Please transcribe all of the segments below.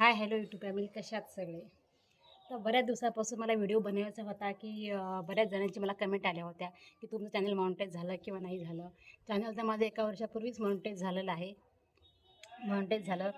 Hi hello YouTube family कशा सगळे? तर बऱ्याच दिवसापासून मला व्हिडिओ बनवायचा होता की बऱ्याच जणांची मला कमेंट आल्या होत्या की तुमचं चॅनल मॉनिटाईज झालं किंवा नाही झालं. चॅनल तर माझं एका वर्षापूर्वीच मॉनिटाईज झालेलं आहे. मॉनिटाईज झालं.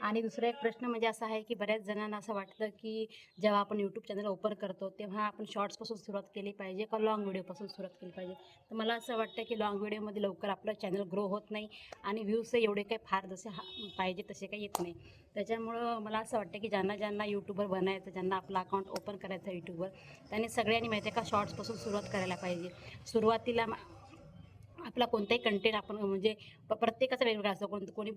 आणि दुसरा एक प्रश्न म्हणजे असा आहे की बऱ्याच जणांना असं वाटतं की जेव्हा आपण यूट्यूब चॅनल ओपन करतो तेव्हा आपण शॉर्ट्सपासून सुरुवात केली पाहिजे का लाँग व्हिडिओपासून सुरुवात केली पाहिजे? तर मला असं वाटतं की लाँग व्हिडिओमध्ये लवकर आपलं चॅनल ग्रो होत नाही आणि व्ह्यूज एवढे काही फार जसे हा पाहिजे तसे काही येत नाही. त्याच्यामुळं मला असं वाटतं की ज्यांना ज्यांना यूट्यूबर बनायचं ज्यांना आपलं अकाउंट ओपन करायचं यूट्यूबवर त्यांनी सगळ्यांनी माहिती आहे का शॉर्ट्सपासून सुरुवात करायला पाहिजे. सुरुवातीला मा- आपला कोणताही कंटेंट आपण म्हणजे प- प्रत्येकाचा वेगवेगळा असतो. कोण कोणी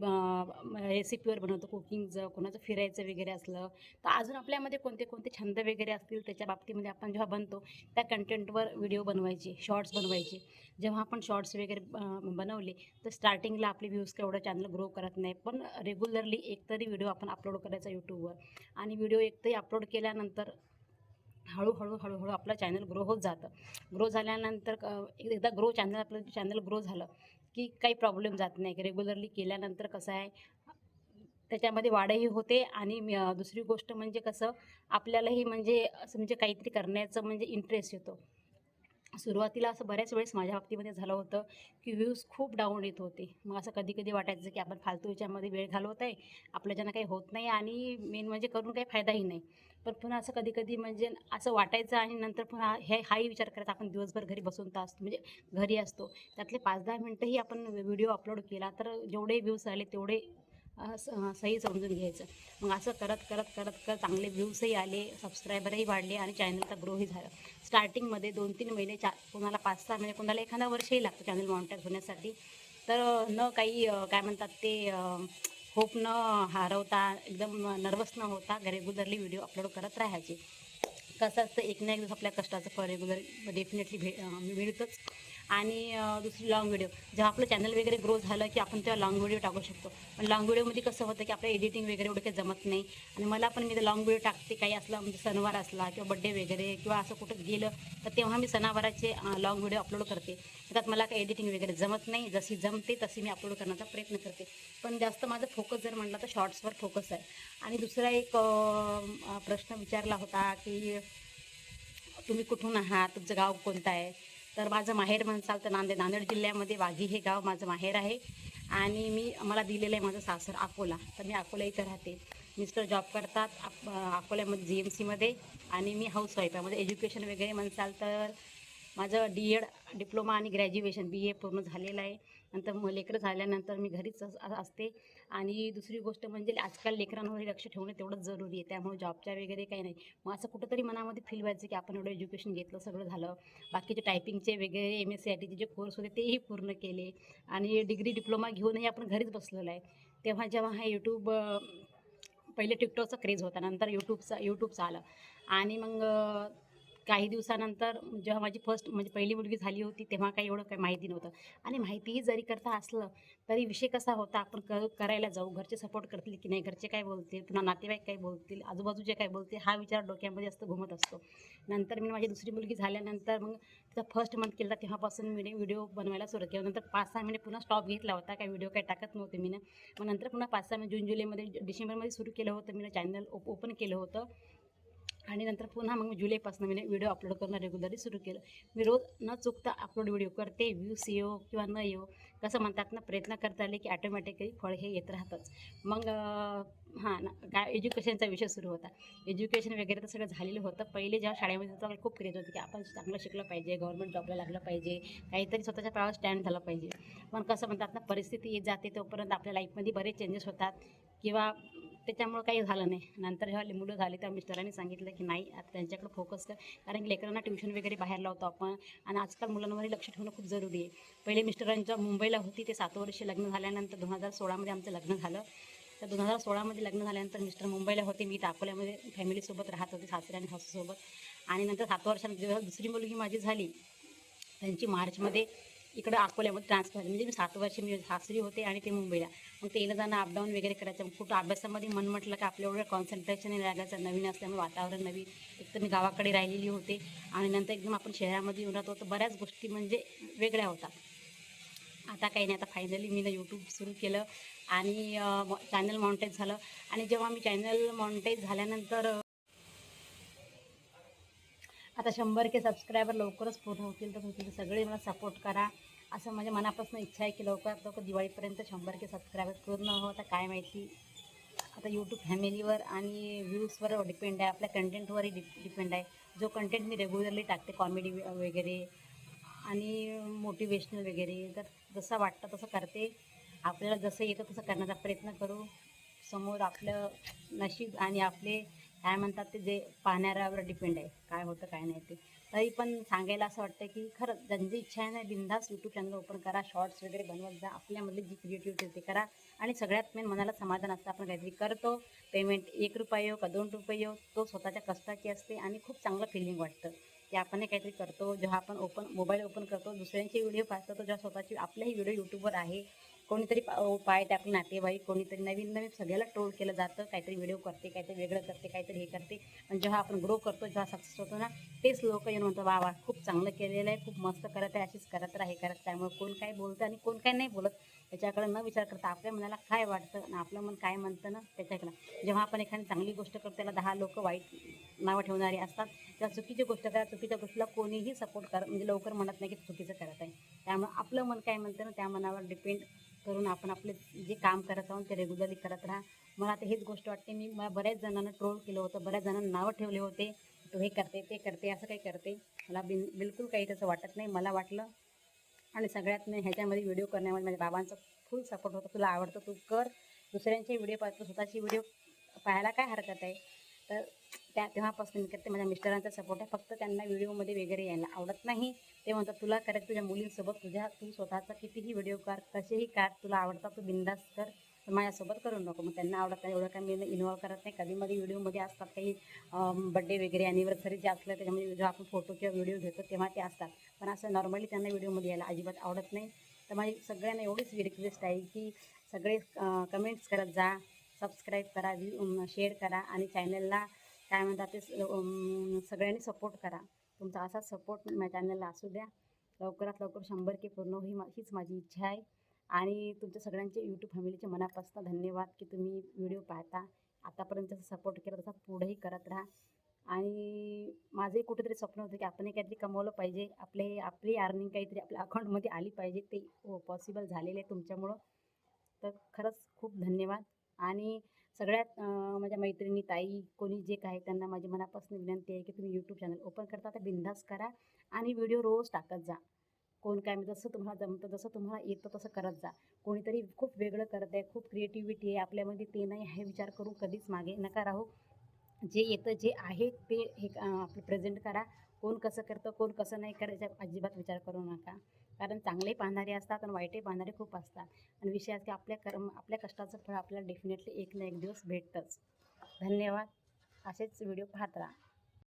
रेसिपीवर बनवतो कुकिंगचं कोणाचं फिरायचं वगैरे असलं. तर अजून आपल्यामध्ये कोणते कोणते छंद वगैरे असतील त्याच्या बाबतीमध्ये आपण जेव्हा बनतो त्या कंटेंटवर व्हिडिओ बनवायचे शॉर्ट्स बनवायचे. जेव्हा आपण शॉर्ट्स वगैरे बनवले तर स्टार्टिंगला आपले व्ह्यूज केवढं चॅनल ग्रो करत नाही. पण रेग्युलरली एकतरी व्हिडिओ आपण अपलोड करायचा यूट्यूबवर आणि व्हिडिओ एकतरी अपलोड केल्यानंतर हळूहळू हळूहळू आपलं चॅनल ग्रो होत जातं. ग्रो झाल्यानंतर क- एकदा ग्रो चॅनल आपलं चॅनल ग्रो झालं की काही प्रॉब्लेम जात नाही. रेग्युलरली केल्यानंतर कसं आहे त्याच्यामध्ये वाढही होते आणि दुसरी गोष्ट म्हणजे कसं आपल्यालाही म्हणजे असं म्हणजे काहीतरी करण्याचं म्हणजे इंटरेस्ट येतो. सुरुवातीला असं बऱ्याच वेळेस माझ्या बाबतीमध्ये झालं होतं की व्ह्यूज खूप डाऊन येत होते. मग असं कधी कधी वाटायचं की आपण फालतू याच्यामध्ये वेळ घालवत आहे आपल्याच्यानं काही होत नाही आणि मेन म्हणजे करून काही फायदाही नाही. पण पुन्हा असं कधी कधी म्हणजे असं वाटायचं आणि नंतर पुन्हा हे हाही विचार करायचा आपण दिवसभर घरी बसून तर असतो म्हणजे घरी असतो. त्यातले पाच दहा मिनटंही आपण व्हिडिओ अपलोड केला तर जेवढे व्ह्यूज आले तेवढे स- सही समजून घ्यायचं. मग असं करत करत करत करत चांगले व्ह्यूजही आले सबस्क्रायबरही वाढले आणि चॅनलचा ग्रोही झालं. स्टार्टिंगमध्ये दोन तीन महिने चा कोणाला पाच सहा महिने कोणाला एखादा वर्षही लागतं चॅनल मॉनिटर होण्यासाठी. तर न काही काय म्हणतात ते होप न हारवता एकदम नर्वस न होता रेग्युलरली व्हिडिओ अपलोड करत राहायचे. कसं असतं एक ना एक दिवस आपल्या कष्टाचं फळ रेग्युलर डेफिनेटली भे मिळतंच. आणि दुसरी लाँग व्हिडिओ जेव्हा आपलं चॅनल वगैरे ग्रो झालं की आपण तेव्हा लाँग व्हिडिओ टाकू शकतो. पण लाँग व्हिडिओमध्ये कसं होतं की आपलं एडिटिंग वगैरे एवढं काही जमत नाही. आणि मला पण मी लाँग व्हिडिओ टाकते काही असला म्हणजे सणवार असला किंवा बड्डे वगैरे किंवा असं कुठं गेलं तर तेव्हा मी सणावाराचे लाँग व्हिडिओ अपलोड करते. त्यात मला काही एडिटिंग वगैरे जमत नाही. जशी जमते तशी मी अपलोड करण्याचा प्रयत्न करते. पण जास्त माझं फोकस जर म्हटलं तर शॉर्ट्सवर फोकस आहे. आणि दुसरा एक प्रश्न विचारला होता की तुम्ही कुठून आहात? तुमचं गाव कोणतं आहे? तर माझं माहेर म्हणसाल तर नांदेड नांदेड जिल्ह्यामध्ये वाघी हे गाव माझं माहेर आहे. आणि मी मला दिलेलं आहे माझं सासर अकोला. तर मी अकोला इथं राहते. मिस्टर जॉब करतात अकोल्यामध्ये जी एम सीमध्ये. आणि मी हाऊस वाईफ आहे. माझं एज्युकेशन वगैरे म्हणसाल तर माझं डी एड डिप्लोमा आणि ग्रॅज्युएशन बी ए पूर्ण झालेलं आहे. नंतर मग लेकरं झाल्यानंतर मी घरीच असते. आणि दुसरी गोष्ट म्हणजे आजकाल लेकरांवर लक्ष ठेवणं तेवढंच जरुरी आहे. त्यामुळे जॉबच्या वगैरे काही नाही. मग असं कुठंतरी मनामध्ये फील व्हायचं की आपण एवढं एज्युकेशन घेतलं सगळं झालं. बाकीचे टायपिंगचे वगैरे एम एस सी आय टीचे जे कोर्स होते तेही पूर्ण केले. आणि डिग्री डिप्लोमा घेऊनही आपण घरीच बसलेलो आहे. तेव्हा जेव्हा हा यूट्यूब पहिले टिकटॉकचा क्रेज होता. नंतर यूट्यूबचा यूट्यूबचा आलं. आणि मग काही दिवसानंतर जेव्हा माझी फर्स्ट म्हणजे पहिली मुलगी झाली होती तेव्हा काही एवढं काही माहिती नव्हतं. आणि माहितीही जरी करता असलं तरी विषय कसा होता? आपण क करायला जाऊ? घरचे सपोर्ट करतील की नाही? घरचे काय बोलतील? पुन्हा नातेवाईक काय बोलतील? आजूबाजूचे काय बोलतील? हा विचार डोक्यामध्ये जास्त घुमत असतो. नंतर मी माझी दुसरी मुलगी झाल्यानंतर मग तिचा फर्स्ट मंथ केला तेव्हापासून मी व्हिडिओ बनवायला सुरू केलं. नंतर पाच सहा महिने पुन्हा स्टॉप घेतला होता. काही व्हिडिओ काही टाकत नव्हते मी मग नंतर पुन्हा पाच सहा महिने जून जुलैमध्ये डिसेंबरमध्ये सुरू केलं होतं. मी चॅनल ओप ओपन केलं होतं. आणि नंतर पुन्हा मग मी जुलैपासून मी व्हिडिओ अपलोड करणं रेग्युलरली सुरू केलं. मी रोज न चुकता अपलोड व्हिडिओ करते व्ह्यूज येऊ किंवा न येऊ कसं म्हणतात ना प्रयत्न करता आले की ॲटोमॅटिकली फळ हे येत राहतंच. मग हां ना काय एज्युकेशनचा विषय सुरू होता. एज्युकेशन वगैरे तर सगळं झालेलं होतं. पहिले जेव्हा शाळेमध्ये होतं खूप क्रेज होती की आपण चांगलं शिकलं पाहिजे गव्हर्नमेंट जॉबला लागलं पाहिजे काहीतरी स्वतःच्या पायावर स्टँड झालं पाहिजे. पण कसं म्हणतात ना परिस्थिती येत जाते तोपर्यंत आपल्या लाईफमध्ये बरेच चेंजेस होतात. किंवा त्याच्यामुळं काही झालं नाही. नंतर जेव्हा मुलं झाले तेव्हा मिस्टरांनी सांगितलं की नाही आता त्यांच्याकडे फोकस कर. कारण की लेकरांना ट्युशन वगैरे बाहेर लावतो आपण. आणि आजकाल मुलांवरही लक्ष ठेवणं खूप जरुरी आहे. पहिले मिस्टरांच्या मुंबईला होती ते सात वर्षे लग्न झाल्यानंतर दोन हजार सोळामध्ये आमचं लग्न झालं. तर दोन हजार सोळामध्ये लग्न झाल्यानंतर मिस्टर मुंबईला होते. मी इथं अकोल्यामध्ये फॅमिलीसोबत राहत होते सासरे आणि सासूसोबत आणि नंतर सात वर्षांनी जेव्हा दुसरी मुलगी माझी झाली त्यांची मार्चमध्ये इकडं अकोल्यामध्ये ट्रान्सफर झाली म्हणजे मी सात वर्ष मी सासरी होते आणि ते मुंबईला. मग ते येणं जाणं अपडाऊन वगैरे करायचं. मग कुठं अभ्यासामध्ये मन म्हटलं की आपल्या एवढं कॉन्सन्ट्रेशन नाही लागायचं नवीन असल्यामुळे वातावरण नवीन. एक तर मी गावाकडे राहिलेली होते आणि नंतर एकदम आपण शहरामध्ये येऊन राहतो. तर बऱ्याच गोष्टी म्हणजे वेगळ्या होतात. आता काही नाही. आता फायनली मी ना यूट्यूब सुरू केलं आणि चॅनल मॉनिटाईज झालं. आणि जेव्हा मी चॅनल मॉनिटाईज झाल्यानंतर आता शंभर के सबस्क्रायबर लवकरच पूर्ण होतील तर तुम्ही सगळे मला सपोर्ट करा. असं माझ्या मनापासून इच्छा आहे की लवकरात लवकर दिवाळीपर्यंत शंभर के सबस्क्रायबर पूर्ण हो. आता काय माहिती? आता यूट्यूब फॅमिलीवर आणि व्ह्यूजवर डिपेंड आहे. आपल्या कंटेंटवरही डि डिपेंड आहे. जो कंटेंट मी रेग्युलरली टाकते कॉमेडी वगैरे आणि मोटिवेशनल वगैरे तर जसं वाटतं तसं करते. आपल्याला जसं येतं तसं करण्याचा प्रयत्न करू. समोर आपलं नशीब आणि आपले काय म्हणतात ते जे पाहणाऱ्यावर डिपेंड आहे काय होतं काय नाही ते. तरी पण सांगायला असं वाटतं की खरंच ज्यांची इच्छा आहे ना बिंदास यूट्यूब चॅनल ओपन करा शॉर्ट्स वगैरे बनवत जा आपल्यामधली जी क्रिएटिव्हिटी ते करा. आणि सगळ्यात मेन मनाला समाधान असतं आपण काहीतरी करतो पेमेंट एक रुपये येऊ का दोन रुपये येऊ तो स्वतःच्या कष्टाची असते आणि खूप चांगलं फिलिंग वाटतं. की आपण हे काहीतरी करतो जेव्हा आपण ओपन मोबाईल ओपन करतो दुसऱ्यांचे व्हिडिओ पाहतो तर जेव्हा स्वतःची आपलेही व्हिडिओ यूट्यूबवर आहे कोणीतरी पा- पाय टाकले नातेवाईक कोणीतरी नवीन नवीन सगळ्याला ट्रोल केलं जातं. काहीतरी व्हिडिओ करते काहीतरी वेगळं करते काहीतरी हे करते. पण जेव्हा आपण ग्रो करतो जेव्हा सक्सेस होतो ना तेच लोक येऊन म्हणतो वा वा खूप चांगलं केलेलं आहे खूप मस्त करत आहे अशीच करत राहे करत त्यामुळे कोण काय बोलतं आणि कोण काय नाही बोलत. त्याच्याकडे न विचार करता आपल्या मनाला काय वाटतं आणि आपलं मन काय म्हणतं ना त्याच्याकडं जेव्हा आपण एखादी चांगली गोष्ट करतो त्याला दहा लोक वाईट नावं ठेवणारे असतात. त्या चुकीची गोष्ट करा चुकीच्या गोष्टीला कोणीही सपोर्ट कर. म्हणजे लवकर म्हणत नाही की चुकीचं करत आहे. त्यामुळे आपलं मन काय म्हणतं ना त्या मनावर डिपेंड करून आपण आपले जे काम करत आहोत ते रेग्युलरली करत राहा. मला आता हेच गोष्ट वाटते मी मला बऱ्याच जणांना ट्रोल केलं होतं बऱ्याच जणांना नावं ठेवले होते तू हे करते ते करते असं काही करते. मला बिन बिलकुल काही तसं वाटत नाही. मला वाटलं आणि सगळ्यात मी ह्याच्यामध्ये व्हिडिओ करण्यामध्ये माझ्या बाबांचा फुल सपोर्ट होता. तुला आवडतं तू कर. दुसऱ्यांचे व्हिडिओ पाहतो स्वतःची व्हिडिओ पाहायला काय हरकत आहे? तर त्या तेव्हापासून मी करते माझ्या मिस्टरांचा सपोर्ट आहे. फक्त त्यांना व्हिडिओमध्ये वगैरे यायला आवडत नाही. ते म्हणतात तुला करायचं तुझ्या मुलींसोबत तुझ्या तू स्वतःचा कितीही व्हिडिओ कर कसेही काढ तुला आवडतात तू बिंदास कर तर माझ्यासोबत करू नको. मग त्यांना आवडत नाही एवढं काय मी इन्व्हॉल्व करत नाही. कधी मध्ये व्हिडिओमध्ये असतात काही बड्डे वगैरे अॅनिव्हर्सरी जे असलं त्याच्यामध्ये जेव्हा आपण फोटो किंवा व्हिडिओ घेतो तेव्हा ते असतात. पण असं नॉर्मली त्यांना व्हिडिओमध्ये यायला अजिबात आवडत नाही. तर माझी सगळ्यांना एवढीच रिक्वेस्ट आहे की सगळे कमेंट्स करत जा सबस्क्राईब करा शेअर करा आणि चॅनलला काय म्हणतात ते सगळ्यांनी सपोर्ट करा. तुमचा असाच सपोर्ट माझ्या चॅनलला असू द्या. लवकरात लवकर शंभर के पूर्ण ही मा हीच माझी इच्छा आहे. आणि तुमच्या सगळ्यांचे यूट्यूब फॅमिलीचे मनापासून धन्यवाद की तुम्ही व्हिडिओ पाहता. आतापर्यंत जसं सपोर्ट केला तसा पुढेही करत राहा. आणि माझंही कुठेतरी स्वप्न होतं की आपण काहीतरी कमवलं पाहिजे. आपले आपली अर्निंग काहीतरी आपल्या अकाउंटमध्ये आली पाहिजे. ते हो पॉसिबल झालेलं आहे तुमच्यामुळं. तर खरंच खूप धन्यवाद. आणि सगळ्यात माझ्या मैत्रिणी ताई कोणी जे काय त्यांना माझी मनापासून विनंती आहे की तुम्ही यूट्यूब चॅनल ओपन करता तर बिंदास करा आणि व्हिडिओ रोज टाकत जा. कोण काय म्हणजे जसं तुम्हाला जमतं जसं तुम्हाला येतं तसं करत जा. कोणीतरी खूप वेगळं करत आहे खूप क्रिएटिव्हिटी आहे आपल्यामध्ये ते नाही हे विचार करून कधीच मागे नका राहू. जे येतं जे आहे ते हे आपलं प्रेझेंट करा. कोण कसं करतं कोण कसं नाही करायचं अजिबात विचार करू नका. कारण चांगले पाहणारे असतात आणि वाईटही पाहणारे खूप असतात. आणि विषय असते की आपल्या कर्म आपल्या कष्टाचं फळ आपल्याला डेफिनेटली एक ना एक दिवस भेटतंच. धन्यवाद. असेच व्हिडिओ पाहत राहा.